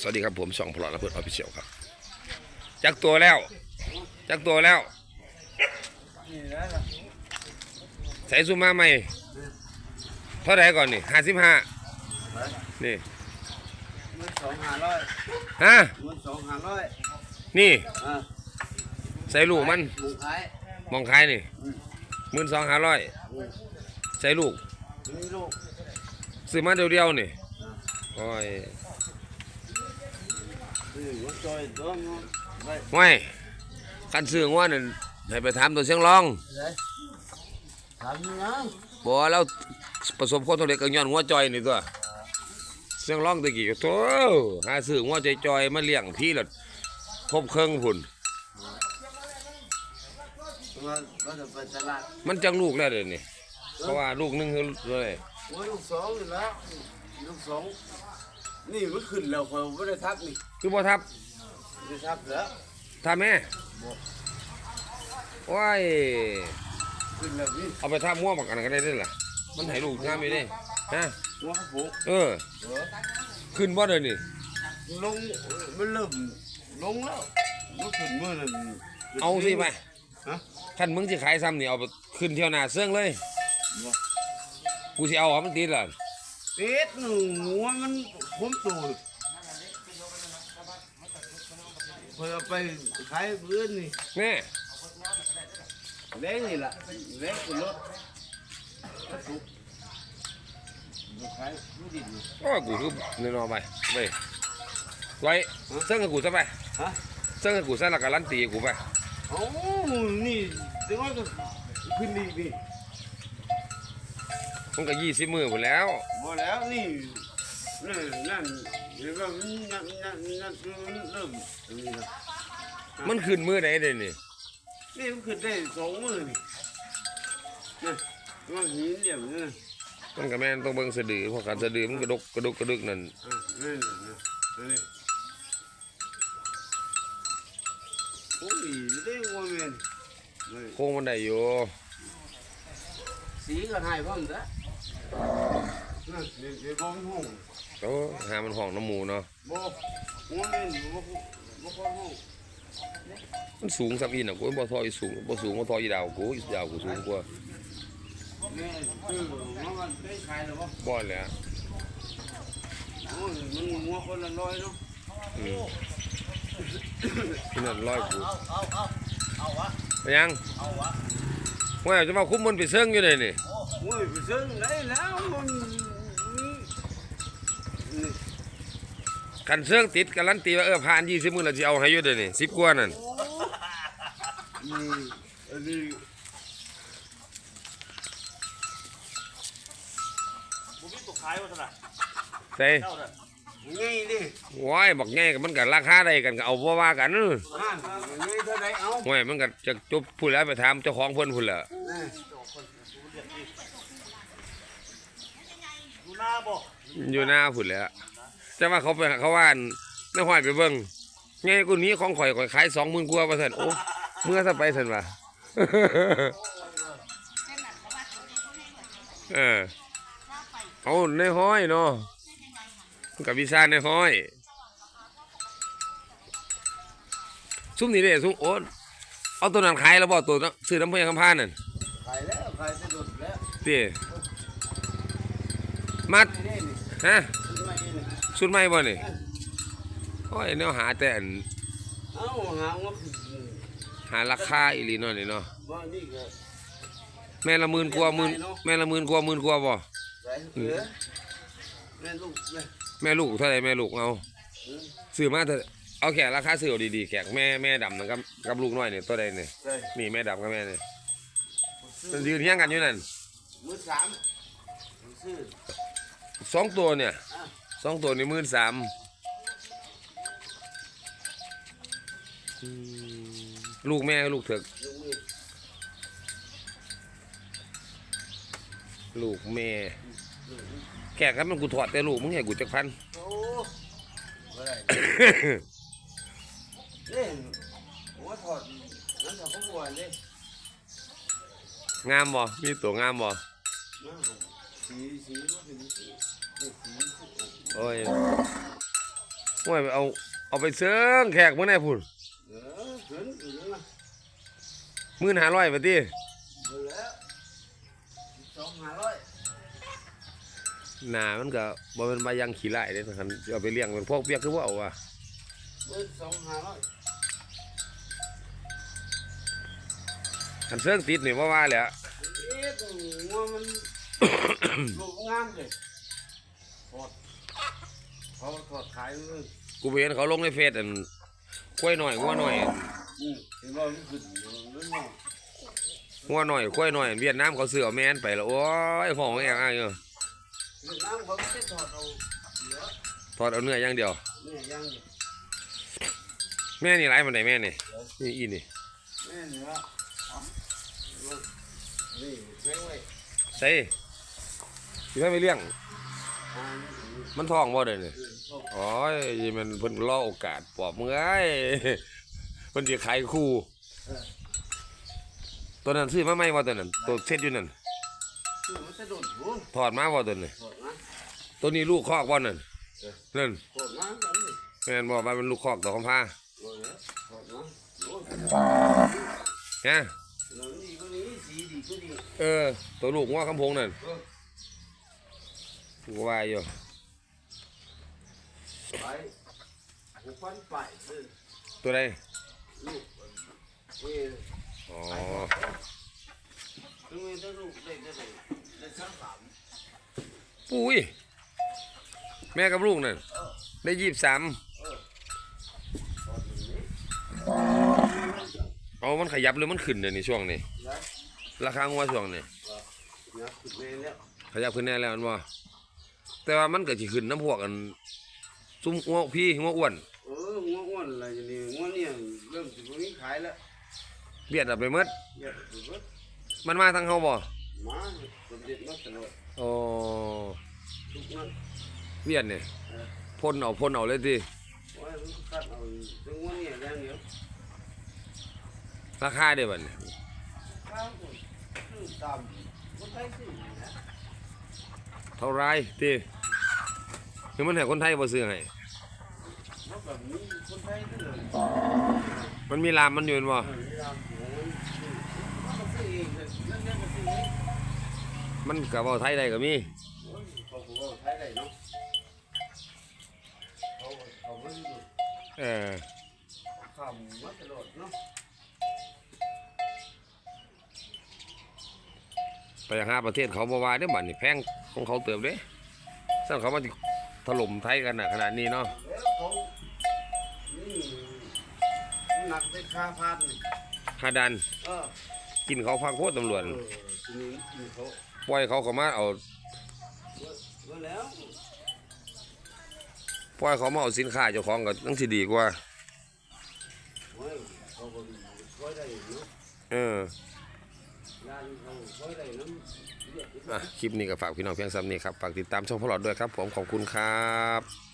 สวัสดีครับผมสองพลอตและเพื่อนออฟฟิเชียลครับ จักตัวแล้ว จักตัวแล้วนี่แล้วล่ะใส่ซูมาใหม่เท่าไหร่ก่อนนี่ห้าสิบห้านี่มันสองห้าร้อยฮะมันสองห้าร้อยนี่อ่าใส่ลูกมันลูกขายมองคายนี่อืมหมื่นสองห้าร้อยอืมใส่ลูกนี่ลูกซื้อมาเดียวเดียวๆนี่โอ้ย นี่มันจอยตันซื้อง้อนั่นให้ไปถามตัวเสียงร้องเลยทำยังบอกแล้วประสบความสำเร็จก็ย้อนงัวจอยนี่ตัวเสียงร้องตะกี้โธ่หาซื้องัวใจจอยมาเลี้ยงพี่หละครบเครื่องพุ่นมันจังลูกแล้วเดี๋ยวนี้เพราะว่าลูกหนึงคืออะไรโอ้ยลูกสองนี่แล้วลูกสอง นี่มันขึ้นแล้วเขาไม่ได้ทับนี่คือบ่ทับไม่ได้ทับแล้วทับแม่โอ้ยขึ้นแล้วนี่เอาไปทับงัวบักอันนนก็ได้เด้อล่ะมันให้ลูกงามอยู่เด้ฮะหัวเขาผูกเออ เออขึ้นบ่เด้อนี่ ลงมันเริ่มลงแล้วมันขึ้นเมื่อนั้นเอาสิไปฮะท่านมึงสิขายซ้ำนี่เอาไปขึ้นเที่ยวหน้าเสื่องเลย บ่กูสิเอาเอามันติดล่ะ เป็ดหนูหัวมัน ผมตูดเพื่อเอาไปขายเพื่อนนี่แน่เล็กนี่แหละเล็กกับรถสุกเอาขายไม่ดินนี่โอ้ยกูคือแน่นอนไปไปไว้เสื่องกับกูซะไปฮะเสื่องกับกูซะแล้วก็ลั่นตีกูไปโอ้นี่ถึงว่าก็ขึ้นดีนี่มันก็ยี่สิบมือหมดแล้วพอแล้วนี่ นั่นนั่นเห็นว่ามันนั่นนั่นนั่นเริ่มตรงนี้แล้วมันขึ้นมือไหนเด้นี่นี่มันขึ้นได้สองมือนี่นี่มันหินอย่างนี้มันก็แม่นต้องเบิ่งสะดือเพราะการสะดือมันกระดกกระดกกระดึกนั่นอะนี่นี่นี่นี่โอ้ยได้ว่าแม่นนี่โค้งมันได้อยู่สีก็ให้พร้อมจ้ะ นั่นนี่นี่บ่มีห้องโอ้หามันห้องน้ำหมูเนาะ บ่หัวแม่นบ่บ่บ่พอห้องมันสูงสับอีน่ะกูบ่ทออีสูงบ่สูงบ่ทออีดาวกูอีดาวกูสูงกว่าแม่คือว่ามันได้ขายแล้วบ่บ่แหล้วโอ้ยมันหัวคนละร้อยเนาะอืมนี่นั่นร้อยกูเอาเอาเอาเอาวะไปยังเอาวะว่าจะมาคุ้มมันไปเซิงอยู่เลยนี่โอ้ยไปซื้อได้แล้วมัน คันเซิงติดการันตีว่าเออผ่าน20มื้อแล้วสิเอาให้อยู่เด้อนี่10กว่านั่นนี่อันนี้บุมีตกขายวัฒนะใส่เจ้าน่ะไงดิว้ายบักใหญ่ก็มันก็ราคาได้กันก็เอาบ่ว่ากันเออฮะไงเท่าไหรเอาห้วยมันก็จะจบพูดแล้วไปถามเจ้าของเพิ่นพุ่นแหละนี่ดูหน้าบอกอยู่หน้าพุ่นแหล้ว แต่ว่าเขาไปเขาว่าอันน้าห้อยไปเบิ่งไงกูนี้ของข่อยข่อยขาย20,000กว่าว่าซั่นโอ้เมื่อซะไปซั่นว่าเออเอาในห้อยเนาะมันกับวิซาในห้อย ซุ้มนี่เด้ซุ้มโอ้เอาตัวนั้นขายแล้วบ่ตัวนั้นซื้อน้ำเพื่อนคำพานนั่นขายแล้วขายสะดุดแล้วเตี้ยมัดนี่นี่ฮะ ซื้อมาเองนี่สุดไหมบ่นี่โอ้ยแนวหาแต่อันเอาหางว่าหาราคาอีหลีเนาะนี่เนาะว่านี่ก็แม่ละหมื่นกว่าหมื่นแม่ละหมื่นกว่าหมื่นกว่าบ่ใส่เหลือแม่ลูกแม่แม่ลูกเท่าไหร่แม่ลูกเอาซื้อมาเถอะเอาแขกราคาซื้อเอาดีๆแขกแม่แม่ดำนะครับกับลูกน้อยนี่ตัวใดนี่ใส่นี่แม่ดำกับแม่นี่มันยืนเที่ยงกันอยู่นั่นมือสามซื้อสองตัวเนี่ย สองตัวนี่หมื่นสามลูกแม่กับลูกเถกลูกนี่ลูกแม่แขกครับมันกูถอดแต่ลูกมึงให้กูจักพันโอ้บ่ได้นี่ผมว่าถอดนั้นถอดเขาบวชเลยงามบ่มีตัวงามบ่สีสีมันเป็นสีสีสี โอ้ยโอ้ยเอาเอาไปเสิงแขกมื้อไหนพุ่นมื่นั่นหาร้อยบาทติเบอร์แล้วสองห้าร้อยหน้ามันก็บ่เป็นใบายังขี้ไล่เด้คันเอาไปเลี้ยงเป็นพวกเปียกคือว่าเอาว่ะเบอร์สองห้าร้อยคันเสิงติดนี่บ่ว่าแหล้วเอ๊ะลูกงามเลย ถอดเขาถอดขายเลยกูไปเห็นเขาลงในเฟซอันกล้วยหน่อยงัวหน่อยอืมเห็นว่ามันขึ้นอยู่นั่นเนาะงัวหน่อยกล้วยหน่อยเวียดนามเขาซื้อเอาแม่นไปแล้วโอ้ยของแองอ้ายเออเวียดนามเขาไม่ได้ถอดเอาเหลือถอดเอาเนื้ออย่างเดียว เนี่ยยังอยู่แม่นี่หลายมันได้แม่นี่นี่อีนี่แม่เหนือเอานี่เพ่งไว้ใส่สิให้ไปเลี้ยงอ่า มันท้องบ่เด้อนี่เอาโอ้ยมันเพิ่นรอโอกาสปอบมึงเอ้ยเพิ่นสิขายคู่ตัวนั้นซื้อมาใหม่บ่ตัวนั้นตัวเซ็ตอยู่นั่นคือมันจะโดดหัวถอดมาบ่ตัวนี้ถอดนะตัวนี้ลูกคอกบ่นั่นนั่นถอดนะกันนี่แม่นบ่ว่ามันลูกคอกตัวคำพาโอ้ยถอดนะโอ้ยฮะแล้วนี่ก็นี่สีดีก็ดีเออตัวลูกงัวคำพงนั่นเออ กูก็ว่าอยู่ไปหกพันไปเลยตัวใดลูกเอ้ยอ๋อถึงแม้จะลูกได้ได้ได้ได้สักสามปุ้ยแม่กับลูกนั่นเออได้ยี่สิบสามเออถอดอย่างนี้เอามันขยับหรือมันขึ้นเดี๋ยวนี้ช่วงนี้แล้วราคางัวช่วงนี้เนี่ยขึ้นแม่แล้วขยับขึ้นแน่แล้วมันบ่ แต่ว่ามันก็สิขึ้นน้ำพวกอันซุ้มงัวพี่งัวอ้วนเอองัวอ้วนอะไรอย่างนี้งัวเนี่ยเริ่มจะมีขายแล้วเบียดเอาไปหมดเยอะสุดมันมาทางเฮาบ่มาสมเด็จมาตลอดโอ้ทุกนั้นเบียดนี่เออพ่นเอาพ่นเอาเลยติว่ามันคัดเอาถึงงัวเนี่ยอย่างเดียวราคาได้บัดนี้ข้าวคนซื้อตามคนไทยซื้อนะ เท่าไรติคือมันให้คนไทยบ่ซื้อให้มันมีคนไทยด้วยเลยมันมีลามมันอยู่แม่นบ่มันก็ซื้อเองเลยนั่นเนี่ยก็ซื้อเองมันก็เว้าไทยได้ก็มีโอ้ยเขาบอกว่าไทยได้เออคำมาตลอดเนาะไปหาประเทศเขาบ่ว่าเด้อบัดนี้แพง ของเขาเติบเด้ซั่นเขามาสิถล่มไทยกันน่ะขนาดนี้เนาะแล้วเขานี่หนักได้ค่าพันนี่หาดันเออกินเขาพักโคตรตำรวจเออทีนี้ทีเขาปล่อยเขาเข้ามาเอาเมื่อแล้วปล่อยเขามาเอาสินค้าเจ้าของก็ต้องสิดีกว่าเฮ้ยเขาก็ช่วยได้เนาะเออ อะคลิปนี้ก็ฝากพี่น้องเพียงซ้ำนี้ครับ ฝากติดตามช่องพลอดด้วยครับ ผมขอบคุณครับ